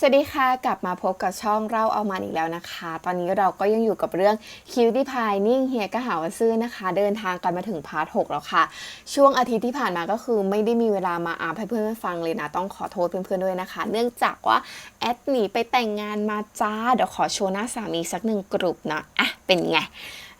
สวัสดีค่ะ กลับมาพบกับช่องเราเอามันอีกแล้วนะคะ ตอนนี้เราก็ยังอยู่กับเรื่องคิวที่พายนิ่งเฮียก็หาวซื่อนะคะ เดินทางกันมาถึงพาร์ทหแล้วค่ะ ช่วงอาทิตย์ที่ผ่านมาก็คือไม่ได้มีเวลามาอาให้เพื่อนๆฟังเลยนะ ต้องขอโทษเพื่อนๆด้วยนะคะ เนื่องจากว่าแอดหนีไปแต่งงานมาจ้า เดี๋ยวขอโชว์หน้าสามีสักหนึ่งกลุ่มนะอะเป็นไง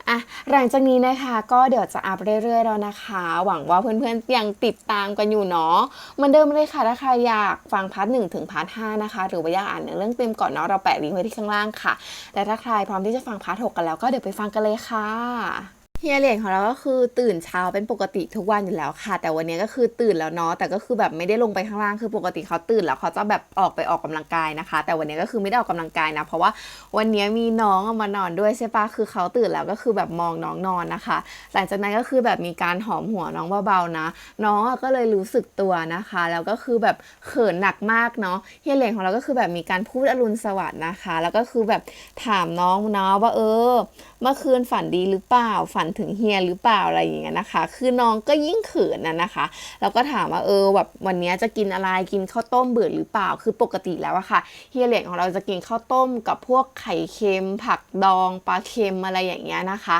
อะหลังจากนี้นะคะก็เดี๋ยวจะอัพเรื่อยๆแล้วนะคะ หวังว่าเพื่อนๆยังติดตามกันอยู่เนาะเหมือนเดิมเลยค่ะถ้าใครอยากฟังพาร์ทหนึ่งถึงพาร์ทห้านะคะ หรือว่าอยากอ่านเรื่องเต็มก่อนเนาะเราแปะลิงก์ไว้ที่ข้างล่างค่ะ แต่ถ้าใครพร้อมที่จะฟังพาร์ทหกกันแล้วก็เดี๋ยวไปฟังกันเลยค่ะ เฮียเหรียญของเราก็คือตื่นเช้าเป็นปกติทุกวันอยู่แล้วค่ะ แต่วันนี้ก็คือตื่นแล้วเนาะแต่ก็คือแบบไม่ได้ลงไปข้างล่างคือปกติเขาตื่นแล้วเขาจะแบบออกไปออกกำลังกายนะคะ แต่วันนี้ก็คือไม่ได้ออกกำลังกายนะ เพราะว่าวันนี้มีน้องมานอนด้วยใช่ปะคือเขาตื่นแล้วก็คือแบบมองน้องนอนนะคะ หลังจากนั้นก็คือแบบมีการหอมหัวน้องเบาๆนะ น้องก็เลยรู้สึกตัวนะคะ แล้วก็คือแบบเขินหนักมากเนาะเฮียเหรียญของเราก็คือแบบมีการพูดอรุณสวัสดิ์นะคะ แล้วก็คือแบบถามน้องเนาะว่าเออ เมื่อคืนฝันดีหรือเปล่า ฝันถึงเฮียหรือเปล่าอะไรอย่างเงี้ยนะคะ คือน้องก็ยิ่งเขินน่ะนะคะแล้วก็ถามว่าเออแบบวันนี้จะกินอะไรกินข้าวต้มเบื่อหรือเปล่า คือปกติแล้วอะค่ะเฮียเหลียงของเราจะกินข้าวต้มกับพวกไข่เค็มผักดองปลาเค็มอะไรอย่างเงี้ยนะคะ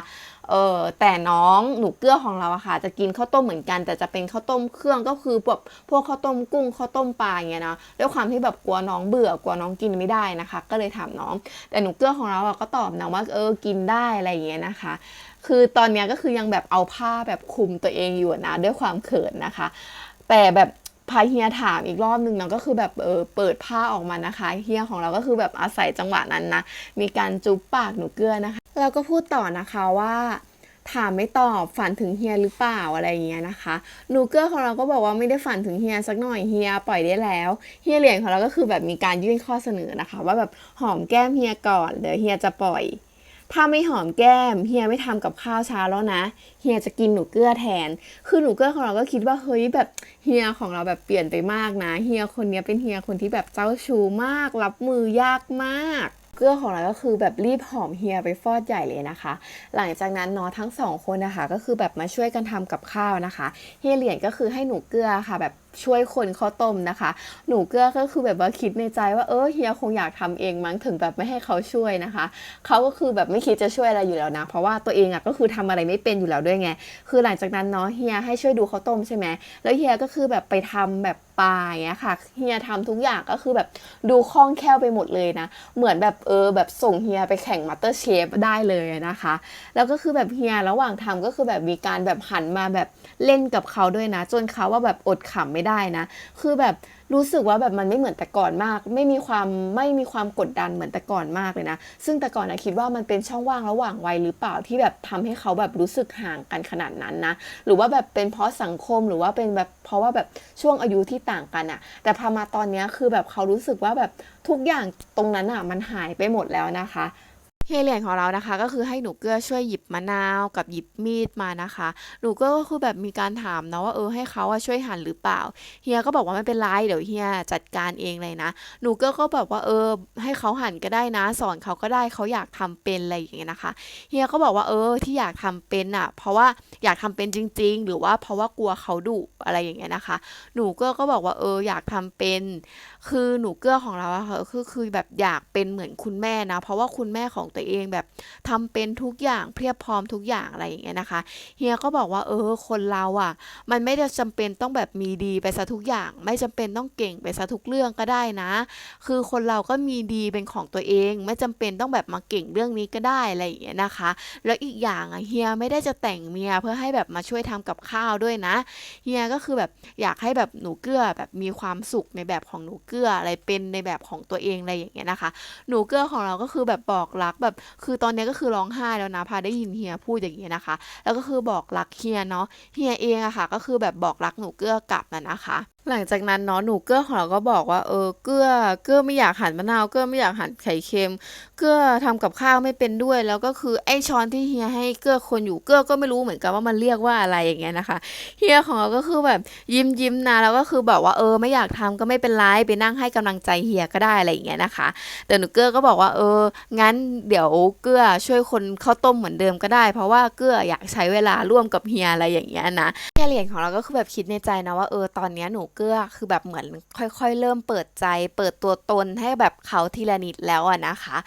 เออแต่น้องหนูเกลือของเราอะค่ะ จะกินข้าวต้มเหมือนกัน แต่จะเป็นข้าวต้มเครื่องก็คือแบบพวกข้าวต้มกุ้งข้าวต้มปลาอย่างเงี้ยนะด้วยความที่แบบกลัวน้องเบื่อกลัวน้องกินไม่ได้นะคะ ก็เลยถามน้อง แต่หนูเกลือของเราอะก็ตอบนะว่าเออกินได้อะไรอย่างเงี้ยนะคะ คือตอนเนี้ยก็คือยังแบบเอาผ้าแบบคลุมตัวเองอยู่นะด้วยความเขินนะคะ แต่แบบ พาเฮียถามอีกรอบหนึ่งเนาะก็คือแบบเออเปิดผ้าออกมานะคะเฮียของเราก็คือแบบอาศัยจังหวะนั้นนะมีการจุ๊บปากหนูเกลือนะคะแล้วก็พูดต่อนะคะว่าถามไม่ตอบฝันถึงเฮียหรือเปล่าอะไรอย่างเงี้ยนะคะหนูเกลือของเราก็บอกว่าไม่ได้ฝันถึงเฮียสักหน่อยเฮียปล่อยได้แล้วเฮียเหรียญของเราก็คือแบบมีการยื่นข้อเสนอนะคะ ว่าแบบหอมแก้มเฮียก่อนเดี๋ยวเฮียจะปล่อย ถ้าไม่หอมแก้มเฮียไม่ทำกับข้าวเช้าแล้วนะเฮียจะกินหนูเกลือแทน คือหนูเกลือของเราก็คิดว่าเฮ้ยแบบเฮียของเราแบบเปลี่ยนไปมากนะเฮียคนนี้เป็นเฮียคนที่แบบเจ้าชู้มาก รับมือยากมากเกลือของเราก็คือแบบรีบหอมเฮียไปฟอดใหญ่เลยนะคะ หลังจากนั้นเนาะทั้งสองคนนะคะก็คือแบบมาช่วยกันทำกับข้าวนะคะ เฮียเหรียญก็คือให้หนูเกลือค่ะแบบช่วยคนข้าวต้มนะคะ หนูเกลือก็คือแบบว่าคิดในใจว่าเออเฮียคงอยากทำเองมั้งถึงแบบไม่ให้เขาช่วยนะคะ เขาก็คือแบบไม่คิดจะช่วยอะไรอยู่แล้วนะ เพราะว่าตัวเองอะก็คือทำอะไรไม่เป็นอยู่แล้วด้วยไง คือหลังจากนั้นเนาะเฮียให้ช่วยดูข้าวต้มใช่ไหมแล้วเฮียก็คือแบบไปทำแบบปลาอย่างเงี้ยค่ะ เฮียทำทุกอย่างก็คือแบบดูคล่องแคล่วไปหมดเลยนะ เหมือนแบบเออแบบส่งเฮียไปแข่งมาสเตอร์เชฟได้เลยนะคะ แล้วก็คือแบบเฮียระหว่างทำก็คือแบบมีการแบบหันมาแบบเล่นกับเขาด้วยนะ จนเขาว่าแบบอดขำไม่ได้นะ คือแบบรู้สึกว่าแบบมันไม่เหมือนแต่ก่อนมาก ไม่มีความไม่มีความกดดันเหมือนแต่ก่อนมากเลยนะ ซึ่งแต่ก่อนนะคิดว่ามันเป็นช่องว่างระหว่างวัยหรือเปล่าที่แบบทำให้เขาแบบรู้สึกห่างกันขนาดนั้นนะ หรือว่าแบบเป็นเพราะสังคมหรือว่าเป็นแบบเพราะว่าแบบช่วงอายุที่ต่างกันอะแต่พอมาตอนนี้คือแบบเขารู้สึกว่าแบบทุกอย่างตรงนั้นอะมันหายไปหมดแล้วนะคะ เฮียเหรียญของเรานะคะ ก็คือให้หนูเกลือช่วยหยิบมะนาวกับหยิบมีดมานะคะ หนูเกลือก็คือแบบมีการถามนะว่าเออให้เขาอะช่วยหั่นหรือเปล่า เฮียก็บอกว่าไม่เป็นไรเดี๋ยวเฮียจัดการเองเลยนะ หนูเกลือก็แบบว่าเออให้เขาหั่นก็ได้นะ สอนเขาก็ได้เขาอยากทำเป็นอะไรอย่างเงี้ยนะคะ เฮียก็บอกว่าเออที่อยากทำเป็นอะเพราะว่าอยากทำเป็นจริง ๆ หรือว่าเพราะว่ากลัวเขาดุอะไรอย่างเงี้ยนะคะ หนูเกลือก็บอกว่าเอออยากทำเป็น คือหนูเกลือของเราอะค่ะคือคือแบบอยากเป็นเหมือนคุณแม่นะ เพราะว่าคุณแม่ของตัวเองแบบทำเป็นทุกอย่างเพียบพร้อมทุกอย่างอะไรอย่างเงี้ยนะคะเฮียก็บอกว่าเออคนเราอะมันไม่ได้จำเป็นต้องแบบมีดีไปซะทุกอย่าง ไม่จำเป็นต้องเก่งไปซะทุกเรื่องก็ได้นะ คือคนเราก็มีดีเป็นของตัวเอง ไม่จำเป็นต้องแบบมาเก่งเรื่องนี้ก็ได้อะไรอย่างเงี้ยนะคะ แล้วอีกอย่างอะเฮียไม่ได้จะแต่งเมียเพื่อให้แบบมาช่วยทำกับข้าวด้วยนะเฮียก็คือแบบอยากให้แบบหนูเกื้อแบบมีความสุขในแบบของหนูเกื้ออะไรเป็นในแบบของตัวเองอะไรอย่างเงี้ยนะคะ หนูเกื้อของเราก็คือแบบบอกรักแบบคือตอนนี้ก็คือร้องไห้แล้วนะพาได้ยินเฮียพูดอย่างนี้นะคะ แล้วก็คือบอกรักเฮียเนาะเฮียเองอะค่ะ ก็คือแบบบอกรักหนูเกื้อกลับนะนะคะหลังจากนั้นเนาะหนูเกื้อของเราก็บอกว่าเออเกื้อเกื้อไม่อยากหั่นมะนาวเกื้อไม่อยากหั่นไข่เค็ม เกื้อทำกับข้าวไม่เป็นด้วย แล้วก็คือไอ้ช้อนที่เฮียให้เกื้อคนอยู่เกื้อก็ไม่รู้เหมือนกันว่ามันเรียกว่าอะไรอย่างเงี้ยนะคะเฮียของเราก็คือแบบยิ้มยิ้มนะแล้วก็คือบอกว่าเออไม่อยากทำก็ไม่เป็นไรไปนั่งให้กำลังใจเฮียก็ได้อะไรอย่างเงี้ยนะคะ แต่หนูเกื้อก็บอกว่าเอองั้นเดี๋ยวเกื้อช่วยคนข้าวต้มเหมือนเดิมก็ได้ เพราะว่าเกื้ออยากใช้เวลาร่วมกับเฮียอะไรอย่างเงี้ยนะเฮียเหรียญของเราก็คือแบบคิดในใจนะว่าเออตอนเนี้ยหนูเกื้อคือแบบเหมือนค่อยๆ เริ่มเปิดใจ เปิดตัวตนให้แบบเขาทีละนิดแล้วอะนะคะ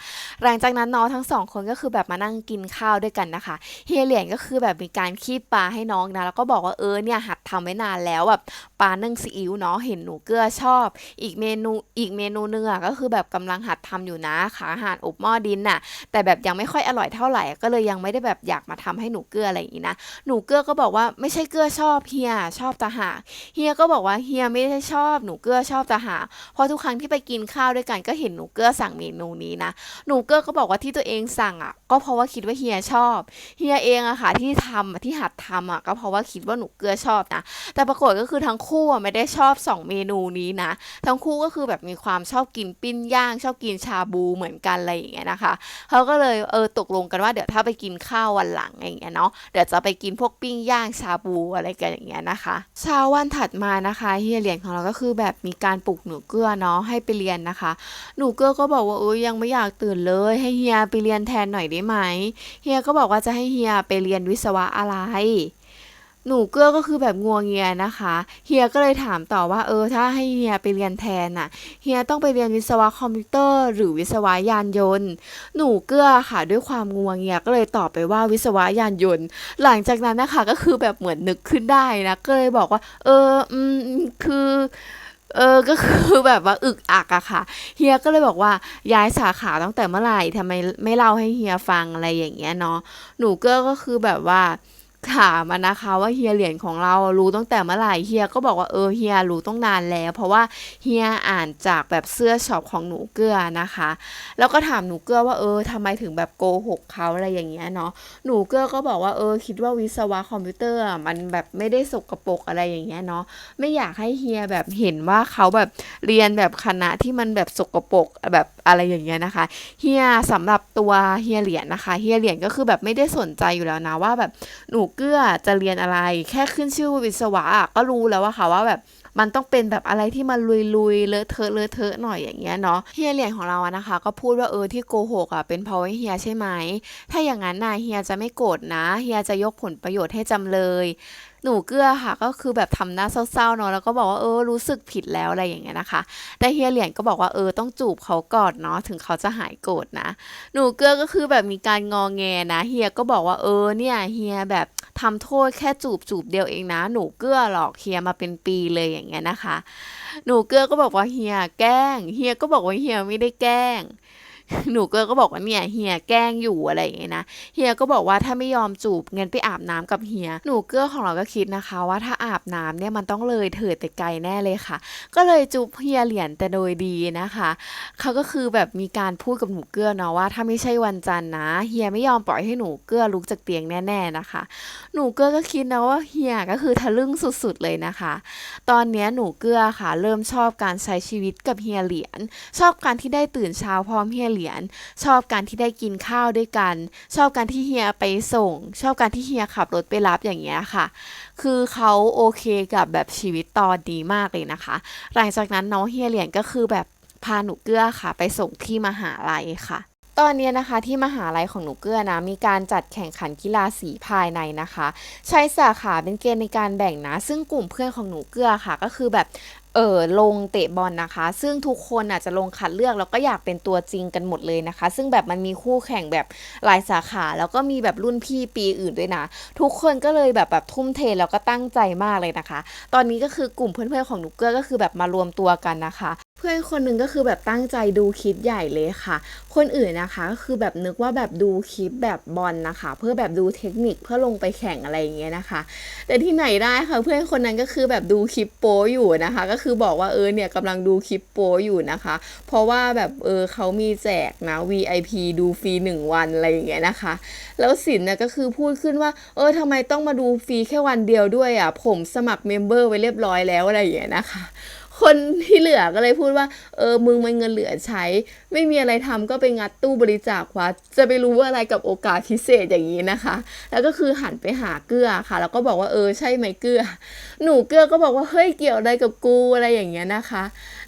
หลังจากนั้นน้องทั้งสองคนก็คือแบบมานั่งกินข้าวด้วยกันนะคะเฮียเหรียญก็คือแบบมีการคีบปลาให้น้องนะแล้วก็บอกว่าเออเนี่ยหัดทำไว้นานแล้วแบบ ลานึ่งซีอิ๊วเนาะเห็นหนูเกลือชอบ อีกเมนูอีกเมนูหนึงอะก็คือแบบกำลังหัดทำอยู่นะขาอาหารอบหม้อดินน่ะ แต่แบบยังไม่ค่อยอร่อยเท่าไหร่ ก็เลยยังไม่ได้แบบอยากมาทำให้หนูเกลืออะไรอย่างนี้นะหนูเกลือก็บอกว่าไม่ใช่เกลือชอบเฮียชอบตาหากเฮียก็บอกว่าเฮียไม่ได้ชอบหนูเกลือชอบตาหากเพราะทุกครั้งที่ไปกินข้าวด้วยกันก็เห็นหนูเกลือสั่งเมนูนี้นะหนูเกลือก็บอกว่าที่ตัวเองสั่งอะ ก็เพราะว่าคิดว่าเฮียชอบเฮียเองอะค่ะที่ทำที่หัดทำอะก็เพราะว่าคิดว่าหนูเกลือชอบนะแต่ปรากฏก็คือทั้งคอะไม่ได้ชอบสองเมนูนี้นะ ทั้งคู่ก็คือแบบมีความชอบกินปิ้งย่าง ชอบกินชาบูเหมือนกันอะไรอย่างเงี้ยนะคะเขาก็เลยเออตกลงกันว่าเดี๋ยวถ้าไปกินข้าววันหลังอย่างเงี้ยเนาะเดี๋ยวจะไปกินพวกปิ้งย่างชาบูอะไรกันอย่างเงี้ยนะคะเช้าวันถัดมานะคะเฮียเหรียญของเราก็คือแบบมีการปลุกหนูเกลือเนาะให้ไปเรียนนะคะ หนูเกลือก็บอกว่าเออยังไม่อยากตื่นเลยให้เฮียไปเรียนแทนหน่อยได้ไหมเฮียก็บอกว่าจะให้เฮียไปเรียนวิศวะอะไร หนูเกลือก็คือแบบงัวเงียนะคะ เฮียก็เลยถามต่อว่าเออถ้าให้เฮียไปเรียนแทนน่ะ เฮียต้องไปเรียนวิศวะคอมพิวเตอร์ หรือวิศวะยานยนต์ หนูเกลือค่ะด้วยความงัวเงียก็เลยตอบไปว่าวิศวะยานยนต์ หลังจากนั้นนะคะก็คือแบบเหมือนนึกขึ้นได้นะก็เลยบอกว่า เอออืมคือเออ ก็คือแบบว่าอึกอักอะค่ะ เฮียก็เลยบอกว่าย้ายสาขาตั้งแต่เมื่อไหร่ทำไมไม่เล่าให้เฮียฟังอะไรอย่างเงี้ยเนาะ หนูเกอก็คือแบบว่า ถามนะคะว่าเฮียเหรียญของเรารู้ตั้งแต่เมื่อไหร่เฮียก็บอกว่าเออเฮียรู้ต้องนานแล้ว เพราะว่าเฮียอ่านจากแบบเสื้อช็อปของหนูเกลือนะคะ แล้วก็ถามหนูเกลือว่าเออทำไมถึงแบบโกหกเขาอะไรอย่างเงี้ยเนาะหนูเกลือก็บอกว่าเออคิดว่าวิศวะคอมพิวเตอร์มันแบบไม่ได้สกปรกอะไรอย่างเงี้ยเนาะไม่อยากให้เฮียแบบเห็นว่าเขาแบบเรียนแบบคณะที่มันแบบสกปรกแบบอะไรอย่างเงี้ยนะคะเฮียสำหรับตัวเฮียเหรียญนะคะเฮียเหรียญก็คือแบบไม่ได้สนใจอยู่แล้วนะว่าแบบหนูเกื้อจะเรียนอะไร แค่ขึ้นชื่อวิศวะก็รู้แล้วว่าค่ะว่าแบบมันต้องเป็นแบบอะไรที่มันลุยๆเลอะเทอะเลอะเทอะหน่อยอย่างเงี้ยเนาะเฮียเหรียญของเราอะนะคะ ก็พูดว่าเออที่โกหกอะเป็นเพราะว่าเฮียใช่ไหมถ้าอย่างนั้นน่ะเฮียจะไม่โกรธนะเฮียจะยกผลประโยชน์ให้จำเลย หนูเกลือค่ะ ก็คือแบบทำหน้าเศร้าๆเนาะแล้วก็บอกว่าเออรู้สึกผิดแล้วอะไรอย่างเงี้ยนะคะ แต่เฮียเหรียญก็บอกว่าเออต้องจูบเขาก่อนเนาะถึงเขาจะหายโกรธนะ หนูเกลือก็คือแบบมีการงอแงนะเฮียก็บอกว่าเออเนี่ยเฮียแบบทำโทษแค่จูบจูบเดียวเองนะ หนูเกลือหลอกเฮียมาเป็นปีเลยอย่างเงี้ยนะคะ หนูเกลือก็บอกว่าเฮียแกล้ง เฮียก็บอกว่าเฮียไม่ได้แกล้ง หนูเกลือก็บอกว่าเนี่ยเฮียแกล้งอยู่อะไรอย่างเงี้ยนะเฮียก็บอกว่าถ้าไม่ยอมจูบงั้นไปอาบน้ำกับเฮียหนูเกลือของเราก็คิดนะคะ ว่าถ้าอาบน้ำเนี่ยมันต้องเลยเถิดไปไกลแน่เลยค่ะ ก็เลยจูบเฮียเหรียญแต่โดยดีนะคะเขาก็คือแบบมีการพูดกับหนูเกลือเนาะว่า ถ้าไม่ใช่วันจันทร์นะเฮียไม่ยอมปล่อยให้หนูเกลือลุกจากเตียงแน่ ๆนะคะ หนูเกลือก็คิดนะว่าเฮียก็คือทะลึ่งสุดๆเลยนะคะ ตอนเนี้ยหนูเกลือค่ะ เริ่มชอบการใช้ชีวิตกับเฮียเหรียญชอบการที่ได้ตื่นเช้าพร้อมเฮียเหรียญชอบการที่ได้กินข้าวด้วยกัน ชอบการที่เฮียไปส่ง ชอบการที่เฮียขับรถไปรับอย่างเงี้ยค่ะ คือเขาโอเคกับแบบชีวิตตอนดีมากเลยนะคะ หลังจากนั้นน้องเฮียเหรียญก็คือแบบพาหนูเกลือค่ะ ไปส่งที่มหาลัยค่ะตอนนี้นะคะที่มหาลัยของหนูเกื้อนะมีการจัดแข่งขันกีฬาสีภายในนะคะ ใช้สาขาเป็นเกณฑ์ในการแบ่งนะ ซึ่งกลุ่มเพื่อนของหนูเกื้อค่ะ ก็คือแบบ เออลงเตะบอลนะคะ ซึ่งทุกคนอาจจะลงคัดเลือกแล้วก็อยากเป็นตัวจริงกันหมดเลยนะคะ ซึ่งแบบมันมีคู่แข่งแบบหลายสาขา แล้วก็มีแบบรุ่นพี่ปีอื่นด้วยนะ ทุกคนก็เลยแบบแบบทุ่มเทแล้วก็ตั้งใจมากเลยนะคะ ตอนนี้ก็คือกลุ่มเพื่อนๆของหนูเกือก็คือแบบมารวมตัวกันนะคะ พื่อนคนหนึ่งก็คือแบบตั้งใจดูคลิปใหญ่เลยค่ะ คนอื่นนะคะก็คือแบบนึกว่าแบบดูคลิปแบบบอลนะคะ เพื่อแบบดูเทคนิคเพื่อลงไปแข่งอะไรอย่างเงี้ยนะคะ แต่ที่ไหนได้ค่ะเพื่อนคนนั้นก็คือแบบดูคลิปโป้อยู่นะคะ ก็คือบอกว่าเออเนี่ยกำลังดูคลิปโป้อยู่นะคะ เพราะว่าแบบเออเขามีแจกนะ VIP ดูฟรีหนึ่งวันอะไรอย่างเงี้ยนะคะ แล้วสินนะก็คือพูดขึ้นว่า เออทำไมต้องมาดูฟรีแค่วันเดียวด้วยอะผมสมัครเมมเบอร์ไว้เรียบร้อยแล้วอะไรอย่างเงี้ยนะคะ คนที่เหลือก็เลยพูดว่า เออมึงมันเงินเหลือใช้ ไม่มีอะไรทำก็ไปงัดตู้บริจาควัดจะไปรู้ว่าอะไรกับโอกาสพิเศษอย่างนี้นะคะ แล้วก็คือหันไปหาเกลือค่ะ แล้วก็บอกว่าเออใช่ไหมเกลือ หนูเกลือก็บอกว่าเฮ้ยเกี่ยวอะไรกับกูอะไรอย่างเงี้ยนะคะ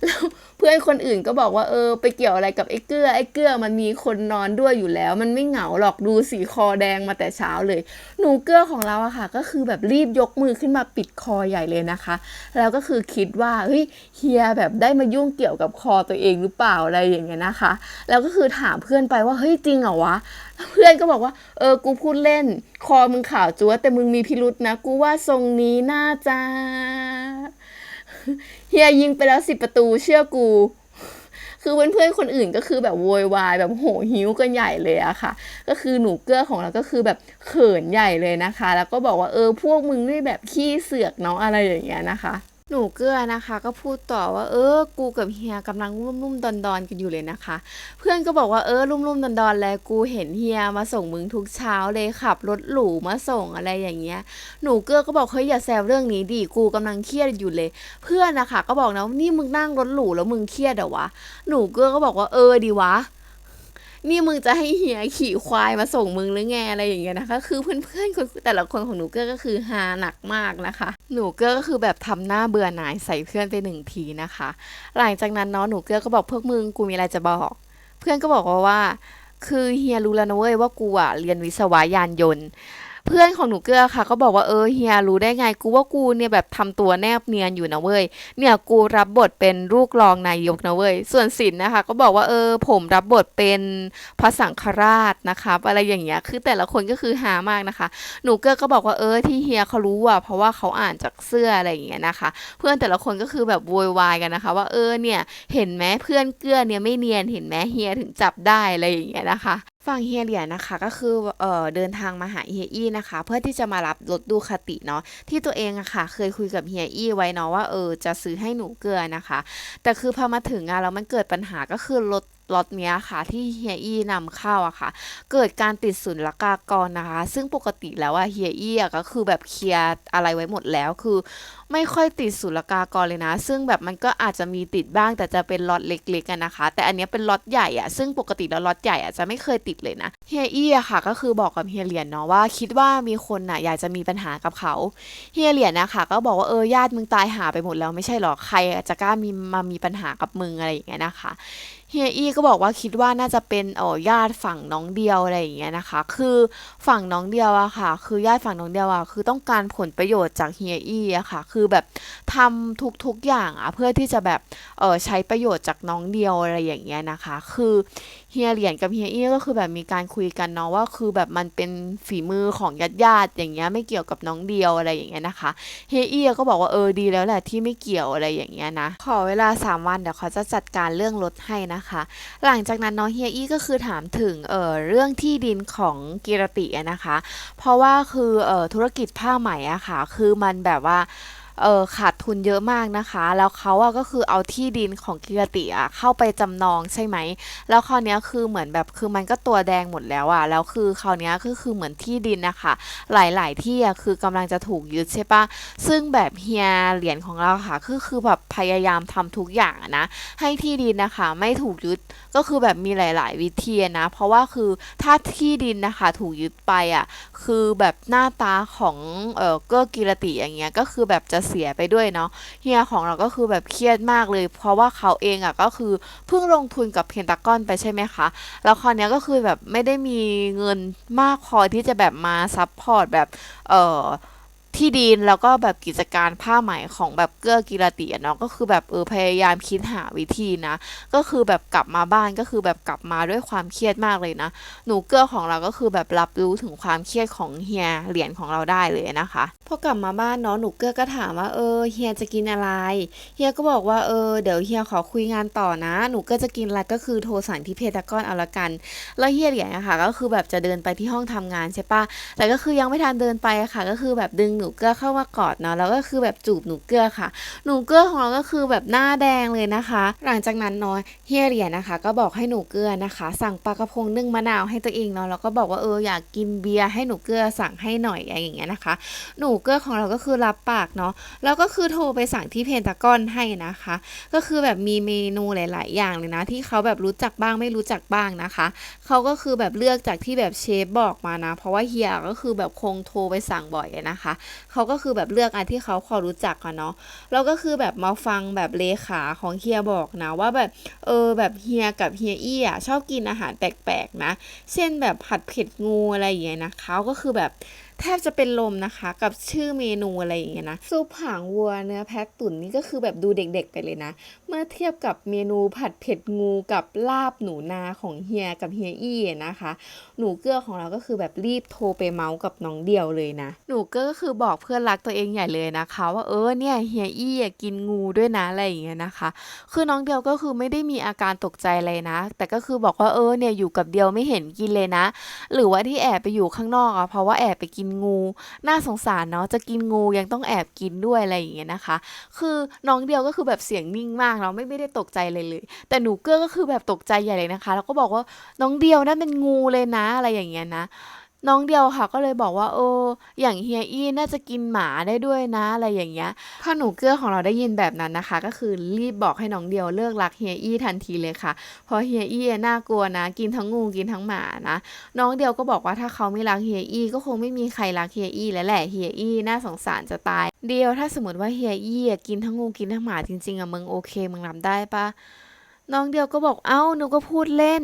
แล้ว พื่อนคนอื่นก็บอกว่าเออไปเกี่ยวอะไรกับไอ้เกื้อไอ้เกื้อมันมีคนนอนด้วยอยู่แล้ว มันไม่เหงาหรอกดูสีคอแดงมาแต่เช้าเลย หนูเกื้อของเราอะค่ะ ก็คือแบบรีบยกมือขึ้นมาปิดคอใหญ่เลยนะคะ แล้วก็คือคิดว่าเฮ้ยเฮียแบบได้มายุ่งเกี่ยวกับคอตัวเองหรือเปล่าอะไรอย่างเงี้ยนะคะ แล้วก็คือถามเพื่อนไปว่าเฮ้ยจริงเหรอวะเพื่อนก็บอกว่าเออกูพูดเล่น คอมึงขาวจั๊วแต่มึงมีพิรุษนะ กูว่าทรงนี้น่าจะ เฮียยิงไปแล้วสิบประตูเชื่อกู คือเพื่อนเพื่อนคนอื่นก็คือแบบโวยวายแบบโหหิวกันใหญ่เลยอะค่ะ ก็คือหนูเกื้อของเราก็คือแบบเขินใหญ่เลยนะคะ แล้วก็บอกว่าเออพวกมึงนี่แบบขี้เสือกเนาะอะไรอย่างเงี้ยนะคะ หนูเกื้อนะคะ ก็พูดต่อว่าเออ กูกับเฮียกำลังรุ่มๆดอนๆกันอยู่เลยนะคะ เพื่อนก็บอกว่าเออรุ่มๆดอนๆแล้วกูเห็นเฮียมาส่งมึงทุกเช้าเลยขับรถหรูมาส่งอะไรอย่างเงี้ย หนูเกื้อก็บอกเฮ้ยอย่าแซวเรื่องนี้ดิกูกำลังเครียดอยู่เลย เพื่อนนะคะก็บอกนะว่านี่มึงนั่งรถหรูแล้วมึงเครียดเหรอวะหนูเกื้อก็บอกว่าเออดีวะ นี่มึงจะให้เฮียขี่ควายมาส่งมึงหรือไงอะไรอย่างเงี้ยนะคะ คือเพื่อนๆคนแต่ละคนของหนูเกอร์ก็คือฮาหนักมากนะคะ หนูเกอร์ก็คือแบบทำหน้าเบื่อหน่ายใส่เพื่อนไปหนึ่งทีนะคะ หลังจากนั้นเนาะหนูเกอร์ก็บอกพวกมึงกูมีอะไรจะบอก เพื่อนก็บอกว่าว่า คือเฮียรู้แล้วนะเว้ยว่ากูอะเรียนวิศวะยานยนต์ เพื่อนของหนูเกื้อค่ะ ก็บอกว่าเออเฮียรู้ได้ไงกูว่ากูเนี่ยแบบทำตัวแนบเนียนอยู่นะเว้ยเนี่ยกูรับบทเป็นลูกรองนายกนะเว้ยส่วนศิลป์นะคะ ก็บอกว่าเออผมรับบทเป็นพระสังฆราชนะครับอะไรอย่างเงี้ยคือแต่ละคนก็คือหามากนะคะ หนูเกื้อก็บอกว่าเออที่เฮียเขารู้อะเพราะว่าเขาอ่านจากเสื้ออะไรอย่างเงี้ยนะคะ เพื่อนแต่ละคนก็คือแบบโวยวายกันนะคะ ว่าเออเนี่ยเห็นไหมเพื่อนเกื้อเนี่ยไม่เนียนเห็นไหมเฮียถึงจับได้อะไรอย่างเงี้ยนะคะ ฝั่งเฮียเหลียนะคะก็คือเออเดินทางมาหาเฮียอี้นะคะ เพื่อที่จะมารับรถดูคติเนาะที่ตัวเองอะค่ะ เคยคุยกับเฮียอี้ไว้เนาะว่าเออจะซื้อให้หนูเกลือนะคะ แต่คือพอมาถึงอะแล้วมันเกิดปัญหาก็คือรถ รถเนี้ยค่ะ ที่เฮียอี้นำเข้าอะค่ะ เกิดการติดศุลกากรนะคะ ซึ่งปกติแล้วอะเฮียอี้อะก็คือแบบเคลียร์อะไรไว้หมดแล้วคือ ไม่ค่อยติดศุลกากรเลยนะ ซึ่งแบบมันก็อาจจะมีติดบ้างแต่จะเป็นล็อตเล็กๆกันนะคะ แต่อันเนี้ยเป็นล็อตใหญ่อะซึ่งปกติแล้วล็อตใหญ่อะจะไม่เคยติดเลยนะเฮียอี้อะค่ะ ก็คือบอกกับเฮียเหรียญเนาะว่า คิดว่ามีคนน่ะอยากจะมีปัญหากับเขาเฮียเหรียญนะคะก็บอกว่าเออญาติมึงตายหาไปหมดแล้วไม่ใช่หรอใครจะกล้ามีมามีปัญหากับมึงอะไรอย่างเงี้ยนะคะ ฮียอี้ก็บอกว่าคิดว่าน่าจะเป็นเออญาติฝั่งน้องเดียวอะไรอย่างเงี้ยนะคะ คือฝั่งน้องเดียวอะค่ะ คือญาติฝั่งน้องเดียวอะคือต้องการผลประโยชน์จากเฮียอี้อะค่ะ คือแบบทำทุกๆอย่างอะเพื่อที่จะแบบเออใช้ประโยชน์จากน้องเดียวอะไรอย่างเงี้ยนะคะ คือเฮียเหรียญกับเฮียอี้ก็คือแบบมีการคุยกันเนาะว่าคือแบบมันเป็นฝีมือของญาติญาติๆอย่างเงี้ยไม่เกี่ยวกับน้องเดียวอะไรอย่างเงี้ยนะคะเฮียอี้ก็บอกว่าเออดีแล้วแหละที่ไม่เกี่ยวอะไรอย่างเงี้ยนะขอเวลา3วันเดี๋ยวเขาจะจัดการเรื่องรถให้นะคะหลังจากนั้นน้องเฮียอี้ก็คือถามถึงเออเรื่องที่ดินของกิรตินะคะ เพราะว่าคือเออธุรกิจผ้าไหมอะค่ะ คือมันแบบว่า เออขาดทุนเยอะมากนะคะ แล้วเขาอะก็คือเอาที่ดินของกิรติอะเข้าไปจำนองใช่ไหม แล้วคราวนี้คือเหมือนแบบคือมันก็ตัวแดงหมดแล้วอะแล้วคือคราวนี้ก็คือเหมือนที่ดินนะคะหลาย ๆ ที่อะคือกำลังจะถูกยึดใช่ปะซึ่งแบบเฮียเหรียญของเราค่ะก็คือแบบพยายามทำทุกอย่างนะให้ที่ดินนะคะไม่ถูกยึดก็คือแบบมีหลาย ๆ วิธีนะ เพราะว่าคือถ้าที่ดินนะคะถูกยึดไปอะคือแบบหน้าตาของเออเกื้อกิรติอย่างเงี้ยก็คือแบบจะเสียไปด้วยเนาะเฮียของเราก็คือแบบเครียดมากเลย เพราะว่าเขาเองอะก็คือเพิ่งลงทุนกับเพนตากอนไปใช่ไหมคะ แล้วคราวนี้ก็คือแบบไม่ได้มีเงินมากพอที่จะแบบมาซัพพอร์ตแบบเออ ที่ดินแล้วก็แบบกิจการผ้าไหมของแบบเกื้อกิรติเนาะก็คือแบบเออพยายามคิดหาวิธีนะ ก็คือแบบกลับมาบ้านก็คือแบบกลับมาด้วยความเครียดมากเลยนะ หนูเกื้อของเราก็คือแบบรับรู้ถึงความเครียดของเฮียเหรียญของเราได้เลยนะคะพอกลับมาบ้านเนาะหนูเกื้อก็ถามว่าเออเฮียจะกินอะไรเฮียก็บอกว่าเออเดี๋ยวเฮียขอคุยงานต่อนะ หนูก็จะกินอะไรก็คือโทรสั่งที่เพตากอนเอาละกัน แล้วเฮียเหรียญอะค่ะ ก็คือแบบจะเดินไปที่ห้องทำงานใช่ปะแต่ก็คือยังไม่ทันเดินไปอะค่ะ ก็คือแบบดึงหนููเกื้อเข้ามากอดเนาะแล้วก็คือแบบจูบหนูเกื้อค่ะ หนูเกื้อของเราก็คือแบบหน้าแดงเลยนะคะ หลังจากนั้นเนาะเฮียเรียญนะคะ ก็บอกให้หนูเกื้อนะคะ สั่งปลากระพงนึ่งมะนาวให้ตัวเองเนาะแล้วก็บอกว่าเอออยากกินเบียร์ให้หนูเกื้อสั่งให้หน่อยอะไรอย่างเงี้ยนะคะ หนูเกื้อของเราก็คือรับปากเนาะแล้วก็คือโทรไปสั่งที่เพนตากอนให้นะคะ ก็คือแบบมีเมนูหลาย ๆ อย่างเลยนะ ที่เขาแบบรู้จักบ้างไม่รู้จักบ้างนะคะเขาก็คือแบบเลือกจากที่แบบเชฟบอกมานะ เพราะว่าเฮียก็คือแบบคงโทรไปสั่งบ่อยนะคะเขาก็คือแบบเลือกอันที่เขาพอรู้จักกันเนาะแล้วก็คือแบบมาฟังแบบเลขาของเฮียบอกนะว่าแบบเออแบบเฮียกับเฮียอี้อะชอบกินอาหารแปลกๆนะ เช่นแบบผัดเผ็ดงูอะไรอย่างเงี้ยนะเขาก็คือแบบ แทบจะเป็นลมนะคะ กับชื่อเมนูอะไรอย่างเงี้ยนะซุปหางวัวเนื้อแพะตุ๋นนี่ก็คือแบบดูเด็กๆไปเลยนะ เมื่อเทียบกับเมนูผัดเผ็ดงูกับลาบหนูนาของเฮียกับเฮียอี้นะคะ หนูเกื้อของเราก็คือแบบรีบโทรไปเมาส์กับน้องเดียวเลยนะ หนูเกื้อก็คือบอกเพื่อนรักตัวเองใหญ่เลยนะคะ ว่าเออเนี่ยเฮียอี้กินงูด้วยนะอะไรอย่างเงี้ยนะคะ คือน้องเดียวก็คือไม่ได้มีอาการตกใจเลยนะ แต่ก็คือบอกว่าเออเนี่ยอยู่กับเดียวไม่เห็นกินเลยนะ หรือว่าที่แอบไปอยู่ข้างนอกอะเพราะว่าแอบไปกินงู น่าสงสารเนาะจะกินงูยังต้องแอบกินด้วยอะไรอย่างเงี้ยนะคะ คือน้องเดียวก็คือแบบเสียงนิ่งมากเราไม่ไม่ได้ตกใจเลยเลย แต่หนูเกื้อก็คือแบบตกใจใหญ่เลยนะคะ แล้วก็บอกว่าน้องเดียวนั่นเป็นงูเลยนะอะไรอย่างเงี้ยนะ น้องเดียวค่ะก็เลยบอกว่าเอออย่างเฮียอี้น่าจะกินหมาได้ด้วยนะ อะไรอย่างเงี้ยพอหนูเกื้อของเราได้ยินแบบนั้นนะคะ ก็คือรีบบอกให้น้องเดียวเลิกรักเฮียอี้ทันทีเลยค่ะเพราะเฮียอี้น่ากลัวนะ กินทั้งงูกินทั้งหมานะน้องเดียวก็บอกว่าถ้าเขาไม่รักเฮียอี้ก็คงไม่มีใครรักเฮียอี้แล้วแหละเฮียอี้น่าสงสารจะตาย เดียวถ้าสมมติว่าเฮียอี้กินทั้งงูกินทั้งหมาจริงๆอะมึงโอเคมึงรับได้ปะ น้องเดียวก็บอกเอ้าหนูก็พูดเล่น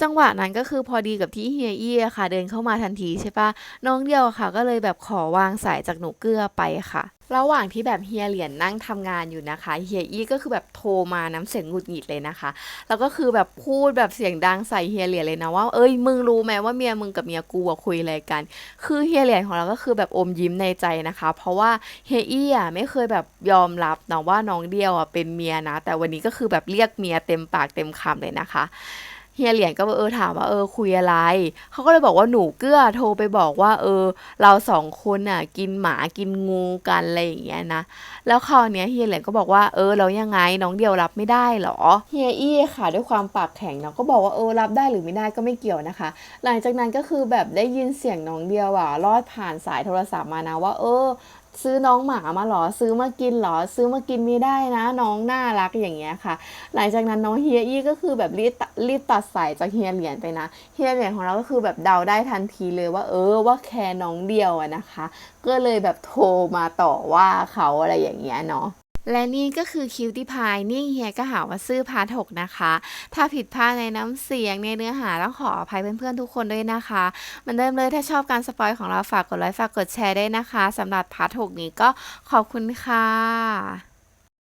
จังหวะนั้นก็คือพอดีกับที่เฮียเอี้ยค่ะ เดินเข้ามาทันทีใช่ปะน้องเดียวค่ะ ก็เลยแบบขอวางสายจากหนูเกลือไปค่ะ ระหว่างที่แบบเฮียเหรียญนั่งทำงานอยู่นะคะเฮียอี้ก็คือแบบโทรมาน้ำเสียงหงุดหงิดเลยนะคะ แล้วก็คือแบบพูดแบบเสียงดังใส่เฮียเหรียญเลยนะว่าเอ้ยมึงรู้ไหมว่าเมียมึงกับเมียกูคุยอะไรกัน คือเฮียเหรียญของเราก็คือแบบอมยิ้มในใจนะคะ เพราะว่าเฮียอี้อะไม่เคยแบบยอมรับนะว่าน้องเดียวอะเป็นเมียนะ แต่วันนี้ก็คือแบบเรียกเมียเต็มปากเต็มคำเลยนะคะ เฮียเหรียญก็เออถามว่าเออคุยอะไร เขาก็เลยบอกว่าหนูเกื้อโทรไปบอกว่า เออ เราสองคนน่ะ กินหมากินงูกันอะไรอย่างเงี้ยนะ แล้วคราวเนี้ยเฮียเหรียญก็บอกว่าเออแล้วยังไงน้องเดียวรับไม่ได้เหรอ เฮียอี้ค่ะด้วยความปากแข็งเนาะก็บอกว่าเออรับได้หรือไม่ได้ก็ไม่เกี่ยวนะคะ หลังจากนั้นก็คือแบบได้ยินเสียงน้องเดียวอะรอดผ่านสายโทรศัพท์มานะว่า เออ ซื้อน้องหมามาหรอ ซื้อมากินหรอ ซื้อมากินไม่ได้นะ น้องน่ารักอย่างเงี้ยค่ะ หลังจากนั้นน้องเฮียอี้ก็คือแบบรีบตัดรีบตัดสายจากเฮียเหรียญไปนะ เฮียเหรียญของเราก็คือแบบเดาได้ทันทีเลยว่า เออว่าแค่น้องเดียวอะนะคะ ก็เลยแบบโทรมาต่อว่าเขาอะไรอย่างเงี้ยเนาะ และนี่ก็คือคิวตี้พายนิ่งเฮียก็หาว่าซื่อพาร์ทหกนะคะ ถ้าผิดพลาดในน้ำเสียงในเนื้อหาต้องขออภัยเพื่อนๆทุกคนด้วยนะคะ มันเริ่มเลยถ้าชอบการสปอยของเราฝากกดไลค์ฝากกดแชร์ได้นะคะสำหรับพาร์ทหกนี้ก็ขอบคุณค่ะ